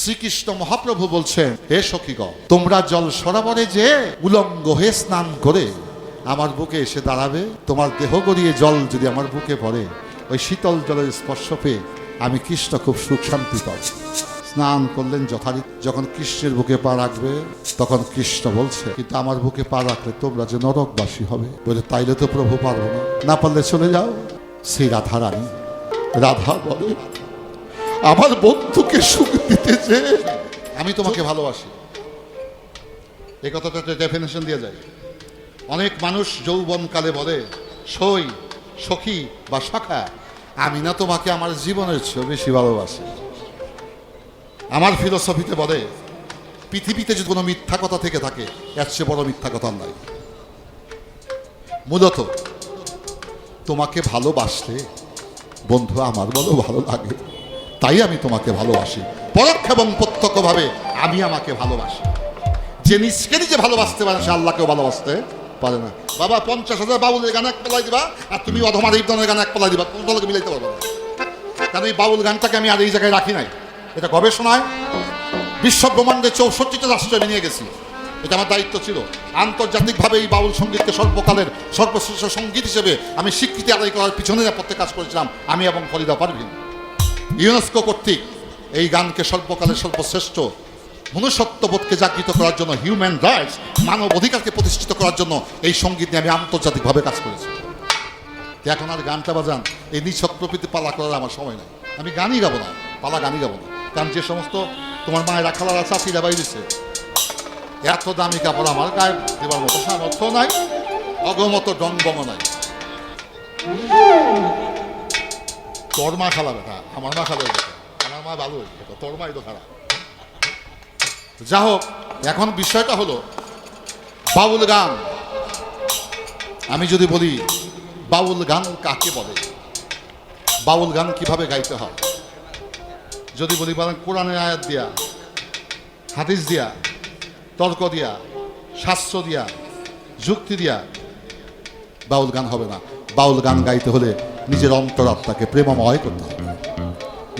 শ্রীকৃষ্ণ মহাপ্রভু বলছেন, হে সখীগ তোমরা জল সরাবরে যে উলঙ্গ হয়ে স্নান করে আমার বুকে এসে দাঁড়াবে, তোমার দেহ গড়িয়ে জল যদি আমার বুকে পড়ে, ওই শীতল জলের স্পর্শ পেয়ে আমি কৃষ্ণ খুব সুখ শান্তি পাব। স্নান করলেন যথারীতি। যখন কৃষ্ণের বুকে পা রাখবে, তখন কৃষ্ণ বলছে, কিন্তু আমার বুকে পা রাখলে তোমরা যে নরকবাসী হবে, বলে তাইলে তো প্রভু পারব না। না পারলে চলে যাও। সেই রাধা রানী রাধা বলে আমার বন্ধুকে সুখ দিতে আমি তোমাকে ভালোবাসি। এই কথাটা ডেফিনেশন দিয়ে যায়। অনেক মানুষ যৌবনকালে বলে, সই, সখী বা সখা, আমি না তোমাকে আমার জীবনের চেয়ে বেশি ভালোবাসি। আমার ফিলোসফিতে বলে, পৃথিবীতে যদি কোনো মিথ্যা কথা থেকে থাকে, এর চেয়ে বড় মিথ্যা কথা নাই। মূলত, তোমাকে ভালোবাসলে বন্ধু আমার বলো ভালো লাগে। তাই আমি তোমাকে ভালোবাসি। পরোক্ষ এবং প্রত্যক্ষভাবে আমি আমাকে ভালোবাসি। যে নিজকে নিজে ভালোবাসতে পারে, সে আল্লাহকেও ভালোবাসতে পারে না। বাবা, পঞ্চাশ হাজার বাউলের গান এক পালাই দিবা, আর তুমি অধমার ইবদানের গান এক পালাই দিবা কোনটাকে মিলাইতে পারবে না। কারণ এই বাউল গানটাকে আমি আর এই জায়গায় রাখি নাই। এটা গবেষণায় বিশ্ব ব্রহ্মাণ্ডে চৌষট্টিটা রাষ্ট্র আমি নিয়ে গেছি। এটা আমার দায়িত্ব ছিল। আন্তর্জাতিকভাবে এই বাউল সঙ্গীতকে সর্বকালের সর্বশ্রেষ্ঠ সংগীত হিসেবে আমি স্বীকৃতি আদায় করার পিছনে নেপথ্যে কাজ করেছিলাম, আমি এবং ফরিদা পারভিন। ইউনেস্কো কর্তৃক এই গানকে সর্বকালের সর্বশ্রেষ্ঠ মনুষ্যত্ববোধকে জাগৃত করার জন্য হিউম্যান রাইটস মানব অধিকারকে প্রতিষ্ঠিত করার জন্য এই সংগীত নিয়ে আমি আন্তর্জাতিকভাবে কাজ করেছি। এখন আর গানটা বাজান, এই নিছক প্রকৃতি পালা করার আমার সময় নাই। আমি গানই গাবো না, পালা গানই গাবো না। কারণ যে সমস্ত তোমার মায়ের রাখালারা চাষিরা বাই দিছে এত দামি কাপড় আমার গায়ে দেবার মতো সামর্থ্য নাই, অগমত ডঙ্গম নাই। তোর মা খালা বেটা, আমার মা খালা বেটা, আমার মা ভালো হয়েছে তোর মাই তো খারাপ। যা হোক এখন বিষয়টা হলো বাউল গান। আমি যদি বলি বাউল গান কাকে বলে? বাউল গান কীভাবে গাইতে হয়? যদি বলি বলেন কোরআনের আয়াত দিয়া, হাদিস দিয়া, তর্ক দিয়া, শাস্ত্র দিয়া, যুক্তি দিয়া, বাউল গান হবে না। বাউল গান গাইতে হলে নিজের অন্তরাত্মাকে প্রেমময় করতে হবে।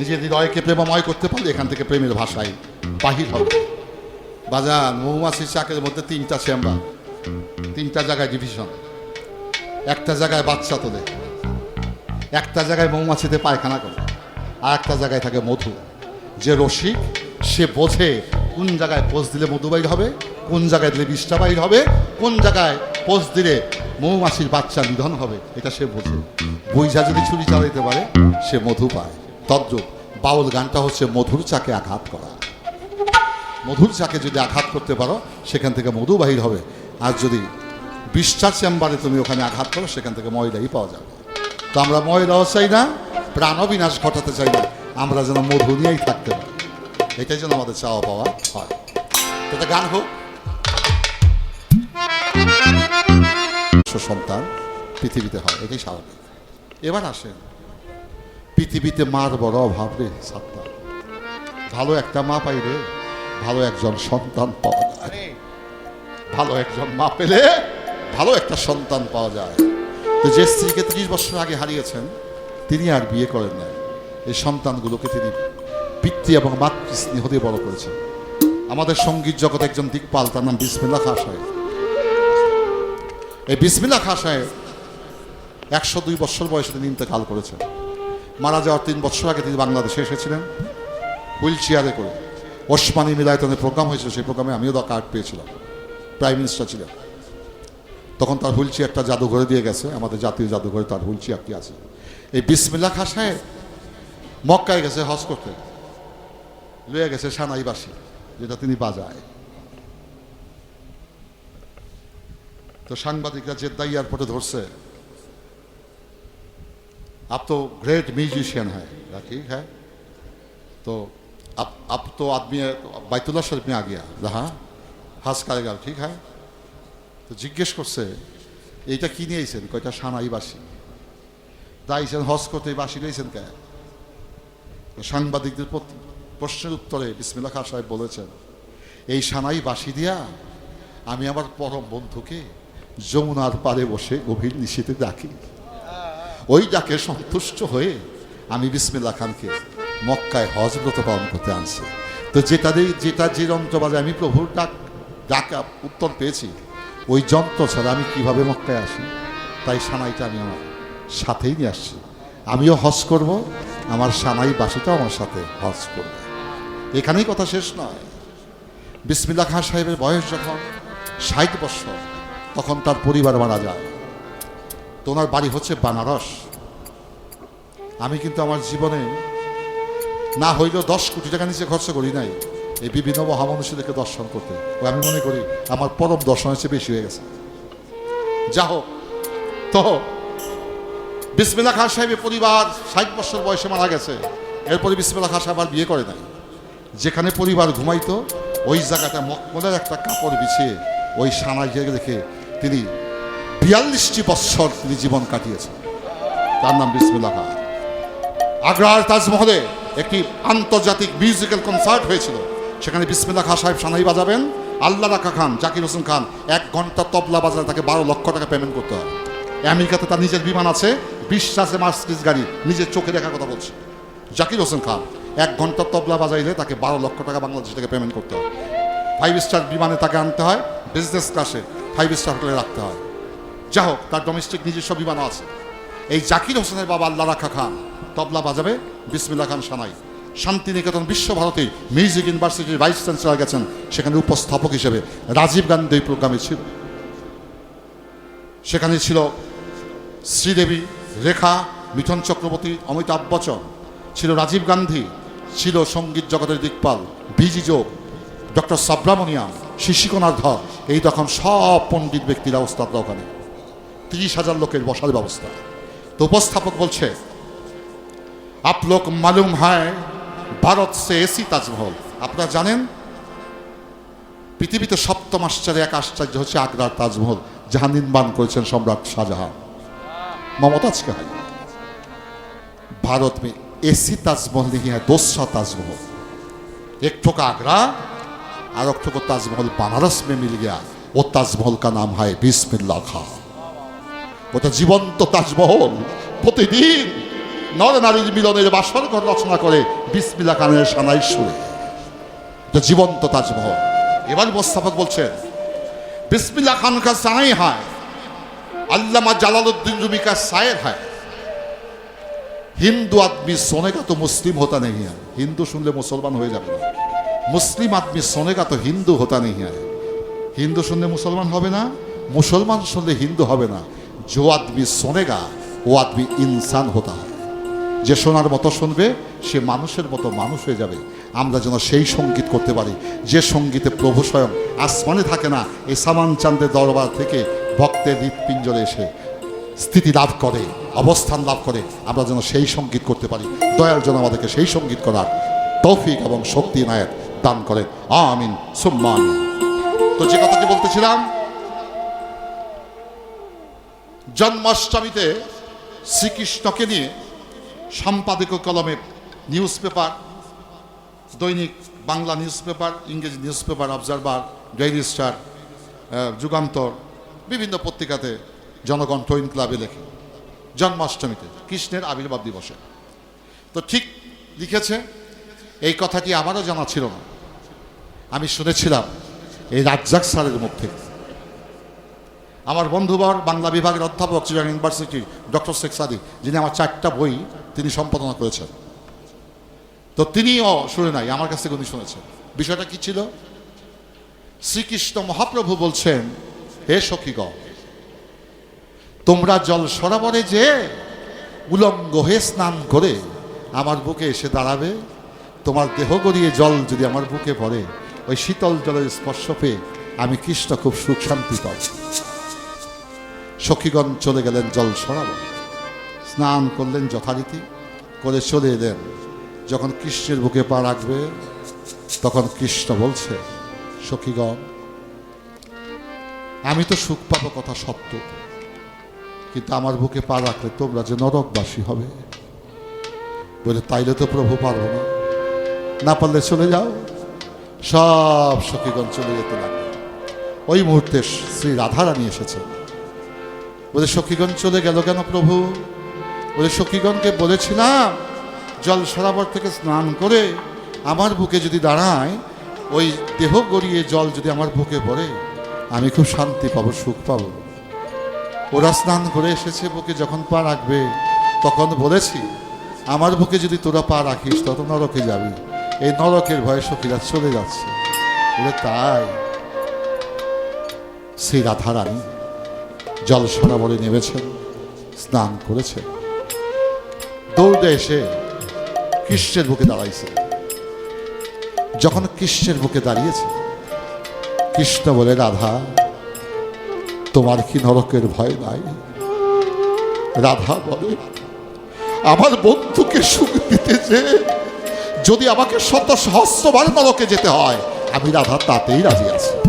নিজের হৃদয়কে প্রেমময় করতে পারলে এখান থেকে প্রেমের ভাষায় বাহির হবে। বাজান, মৌমাছির চাকের মধ্যে তিনটা চেম্বার তিনটা জায়গায় ডিভিশন একটা জায়গায় বাচ্চা তোলে, একটা জায়গায় মৌমাছিতে পায়খানা করে, আর একটা জায়গায় থাকে মধু। যে রসিক, সে বোঝে কোন জায়গায় পোষ দিলে মধু বাইর হবে, কোন জায়গায় দিলে বিষটা বাইর হবে, কোন জায়গায় পোষ দিলে মৌমাছির বাচ্চা নিধন হবে, এটা সে বোঝে। বইঝা যদি ছুরি চালাইতে পারে, সে মধু পায়। তদ্রুপ বাউল গানটা হচ্ছে মধুর চাকে আঘাত করা। মধুর চাকে যদি আঘাত করতে পারো, সেখান থেকে মধু বাহির হবে। আর যদি বিশ্বাস চেম্বারে তুমি ওখানে আঘাত করো, সেখান থেকে ময়লাই পাওয়া যাবে। তো আমরা ময়লাও চাই না প্রাণ বিনাশ ঘটাতে চাই না। আমরা যেন মধু নিয়েই থাকতে পারি। এটাই যেন আমাদের চাওয়া পাওয়া হয়। এটা গান হোক। সন্তান পৃথিবীতে হয়, এটাই স্বাভাবিক। এবার আসেন, পৃথিবীতে মার বড় অভাব রে সাত্তা ভালো একটা মা পাই রে, ভালো একজন সন্তান পাওয়া যায়। ভালো একজন মা পেলে ভালো একটা সন্তান পাওয়া যায়। তো যে স্ত্রীকে ত্রিশ বছর আগে হারিয়েছেন, তিনি আর বিয়ে করেন নাই। এই সন্তানগুলোকে তিনি পিতৃ এবং মাতৃ স্নেহ দিয়ে বড় করেছেন। আমাদের সংগীত জগতে একজন দিকপাল, তার নাম বিসমিল্লা খা সাহেব। এই বিসমিল্লা খা সাহেব, একশো দুই বছর বয়সে তিনি ইন্তেকাল করেছেন। মারা যাওয়ার তিন বছর আগে তিনি বাংলাদেশে এসেছিলেন, হুইল চেয়ারে করে। ওসমানী মিলায়তনের প্রোগ্রাম হয়েছিল, সেই প্রোগ্রামে আমিও কার্ড পেয়েছিলাম। প্রাইম মিনিস্টার ছিলেন। তখন তার হুইল চেয়ারটা জাদুঘরে দিয়ে গেছে, আমাদের জাতীয় জাদুঘরে তার হুইল চেয়ারটি আছে। এই বিসমিল্লা খা সাহেব মক্কায় গেছে, হজ করতে। লয়ে গেছে সানাইবাসী, যেটা তিনি বাজায়। তো সাংবাদিকরা জেদ্দা এয়ারপোর্টে ধরছে आप तो ग्रेट म्यूजिशियन है कहा, ठीक है तो अब अब तो आदमी बैतुल्ला शरीफ में आ गया हाँ হাজ কারেগাল ঠিক হ্যাঁ তো জিজ্ঞেস করছে এইটা কি নিয়েছেন কয়টা সানাই বাসি দাইছেন হজ করতে এই বাসি নিয়েছেন কে তো সাংবাদিকদের প্রত- প্রশ্নের উত্তরে বিসমিল্লা খান সাহেব বলেছেন এই সানাই বাসি দিয়া আমি আমার পরম বন্ধুকে যমুনার পারে বসে গভীর নিশীতে ডাকি। ওই ডাকে সন্তুষ্ট হয়ে আমি বিসমিল্লা খানকে মক্কায় হজ ব্রত পালন করতে আনছি। তো যেটা যেটা যে যন্ত্র বাজে আমি প্রভুর ডাক ডাক উত্তর পেয়েছি, ওই যন্ত্র ছাড়া আমি কীভাবে মক্কায় আসি? তাই সানাইটা আমি আমার সাথেই নিয়ে আসছি। আমিও হজ করব, আমার সানাই বাসিটাও আমার সাথে হজ করবে। এখানেই কথা শেষ নয়। বিসমিল্লা খান সাহেবের বয়স যখন ষাট বছর তখন তার পরিবার মারা যায়। তো ওনার বাড়ি হচ্ছে বানারস। আমি কিন্তু আমার জীবনে না হইলেও দশ কোটি টাকা নিচে খরচ করি নাই। এই বিভিন্ন মহামনুষ্যদেরকে দর্শন করতে। ও আমি মনে করি আমার পরম দর্শন হচ্ছে বেশি হয়ে গেছে। যা হোক, তো বিসমিল্লা খান সাহেবের পরিবার ষাট বছর বয়সে মারা গেছে। এরপরে বিসমিল্লা খান সাহেব আর বিয়ে করে নাই। যেখানে পরিবার ঘুমাইতো, ওই জায়গাটা মকমলের একটা কাপড় বিছিয়ে ওই সানাই রেখে তিনি বিয়াল্লিশটি বৎসর তিনি জীবন কাটিয়েছেন। তার নাম বিসমিল্লা খান আগ্রার তাজমহলে একটি আন্তর্জাতিক মিউজিক্যাল কনসার্ট হয়েছিল। সেখানে বিসমিল্লা খান সাহেব সানাই বাজাবেন, আল্লাহ রাখা খান, জাকির হোসেন খান, এক ঘণ্টা তবলা বাজারে তাকে বারো লক্ষ টাকা পেমেন্ট করতে হয়। আমেরিকাতে তার নিজের বিমান আছে, বিশ্বাসে মার্সিডিজ গাড়ি, নিজের চোখে দেখার কথা বলছে। জাকির হোসেন খান, এক ঘণ্টা তবলা বাজাইলে তাকে বারো লক্ষ টাকা বাংলাদেশ থেকে পেমেন্ট করতে হয়। ফাইভ স্টার বিমানে তাকে আনতে হয় বিজনেস ক্লাসে ফাইভ স্টার হোটেলে রাখতে হয়। যা হোক, তার ডোমেস্টিক নিজস্ব বিমানও আছে। এই জাকির হোসেনের বাবা আল্লাহ রাখা খান, তবলা বাজাবে বিসমিল্লা খান সানাই। শান্তিনিকেতন বিশ্বভারতী মিউজিক ইউনিভার্সিটির ভাইস চ্যান্সেলর গেছেন সেখানে উপস্থাপক হিসেবে রাজীব গান্ধী এই প্রোগ্রামে ছিল। সেখানে ছিল শ্রীদেবী, রেখা, মিঠন চক্রবর্তী, অমিতাভ বচ্চন। ছিল রাজীব গান্ধী, ছিল সংগীত জগতের দিকপাল, বিজি যোগ ডক্টর সাব্রামনিয়াম শিশিকনাথ ধর এই তখন সব পণ্ডিত ব্যক্তিরা ওস্তাদরা ওখানে তিরিশ হাজার লোকের বসার ব্যবস্থা তো উপস্থাপক বলছে আপ লোক মালুম হয় ভারত সে এসি তাজমহল আপনারা জানেন পৃথিবীতে সপ্তম আশ্চর্য এক আশ্চর্য হচ্ছে আগ্রার তাজমহল যাহা নির্মাণ করেছেন সম্রাট শাহজাহান মমতাজ কে হয় भारत में ऐसी ताजमहल नहीं है दूसरा ताजमहल एक ठो का आगरा और एक ठो को ताजमहल बनारस में मिल गया वो ताजमहल का नाम है बिस्मिल्लाह खां ওটা জীবন্ত তাজমহল প্রতিদিন নর নারীর মিলনের বাসর ঘর রচনা করে বিসমিল্লা খানের সানাই সুরে এটা জীবন্ত তাজমহল এবার উপস্থাপক বলছেন বিসমিল্লা খান কা সানাই হয় আল্লামা জালালউদ্দিন রুমি কা শায়ের হয় হিন্দু আদমি সোনেগা তো মুসলিম হতা নেই হ্যাঁ হিন্দু শুনলে মুসলমান হয়ে যাবে না মুসলিম আদমি সোনেগা তো হিন্দু হতা নেই হ্যাঁ হিন্দু শুনলে মুসলমান হবে না, মুসলমান শুনলে হিন্দু হবে না। জো আদমি সোনেগা ও আদমি ইনসান হতা যে শোনার মতো শুনবে, সে মানুষের মতো মানুষ হয়ে যাবে। আমরা যেন সেই সংগীত করতে পারি। যে সঙ্গীতে প্রভু স্বয়ং আসমানে থাকে না এই সামান চান্দের দরবার থেকে ভক্তের হৃৎপিঞ্জরে এসে স্থিতি লাভ করে, অবস্থান লাভ করে। আমরা যেন সেই সংগীত করতে পারি। দয়ার জন্য আমাদেরকে সেই সংগীত করার তৌফিক এবং শক্তি, নায়ক। দান করেন আমিন, সুম্মা আমিন। তো যে কথাটি বলতেছিলাম, জন্মাষ্টমীতে শ্রীকৃষ্ণকে নিয়ে সম্পাদক কলমে নিউজ পেপার দৈনিক বাংলা নিউজ পেপার ইংরেজি newspaper Observer, Daily Star Jugantor, বিভিন্ন পত্রিকাতে জনগণ টইন ক্লাবে লেখে। জন্মাষ্টমীতে, কৃষ্ণের আবির্ভাব দিবসে। তো ঠিক লিখেছে, এই কথাটি আমারও জানা ছিল না। আমি শুনেছিলাম এই রাজ্জাক স্যারের মুখ থেকে। আমার বন্ধুবর, বাংলা বিভাগের অধ্যাপক চিরাং ইউনিভার্সিটি, ডক্টর শেখ সাদি যিনি আমার চারটা বই তিনি সম্পাদনা করেছেন। তো তিনিও শুনে নাই, আমার কাছ থেকে উনি শুনেছেন। বিষয়টা কি ছিল? শ্রীকৃষ্ণ মহাপ্রভু বলছেন, হে সখীগণ, তোমরা জল সরাবরে যে উলঙ্গ হয়ে স্নান করে আমার বুকে এসে দাঁড়াবে, তোমার দেহ গড়িয়ে জল যদি আমার বুকে পড়ে ওই শীতল জলের স্পর্শ পেয়ে আমি কৃষ্ণ খুব সুখ শান্তি পাব সখীগণ চলে গেলেন জল সরাবো। স্নান করলেন যথারীতি, করে চলে এলেন। যখন কৃষ্ণের বুকে পা রাখবে, তখন কৃষ্ণ বলছে, সখীগণ, আমি তো সুখ পাবো কথা সত্য, কিন্তু আমার বুকে পা রাখলে তোমরা যে নরকবাসী হবে। বলে, তাইলে তো প্রভু পারব না। না পারলে চলে যাও। সব সখীগণ চলে যেতে লাগবে ওই মুহূর্তে শ্রী রাধারানী এসেছেন বলে, সখীগণ চলে গেল কেন প্রভু? বলে, সখীগণকে বলেছিলাম, জল সরাবর থেকে স্নান করে আমার বুকে যদি দাঁড়ায়, ওই দেহ গড়িয়ে জল যদি আমার বুকে পড়ে, আমি খুব শান্তি পাবো, সুখ পাবো। ওরা স্নান করে এসেছে বুকে, যখন পা রাখবে, তখন বলেছি, আমার বুকে যদি তোরা পা রাখিস, তত নরকে যাবি। এই নরকের ভয়ে সখীরা চলে যাচ্ছে। বলে, তাই? সেই রাধারানী জল সরাবরে নেমেছেন, স্নান করেছেন। দৌড়ে এসে কৃষ্ণের বুকে দাঁড়াইছে। যখন কৃষ্ণের বুকে দাঁড়িয়েছে, কৃষ্ণ বলে, রাধা, তোমার কি নরকের ভয় নাই? রাধা বলে, আমার বন্ধুকে সুখ দিতে যে যদি আমাকে শত সহস্রবার নরকে যেতে হয় আমি রাধা তাতেই রাজি আছি।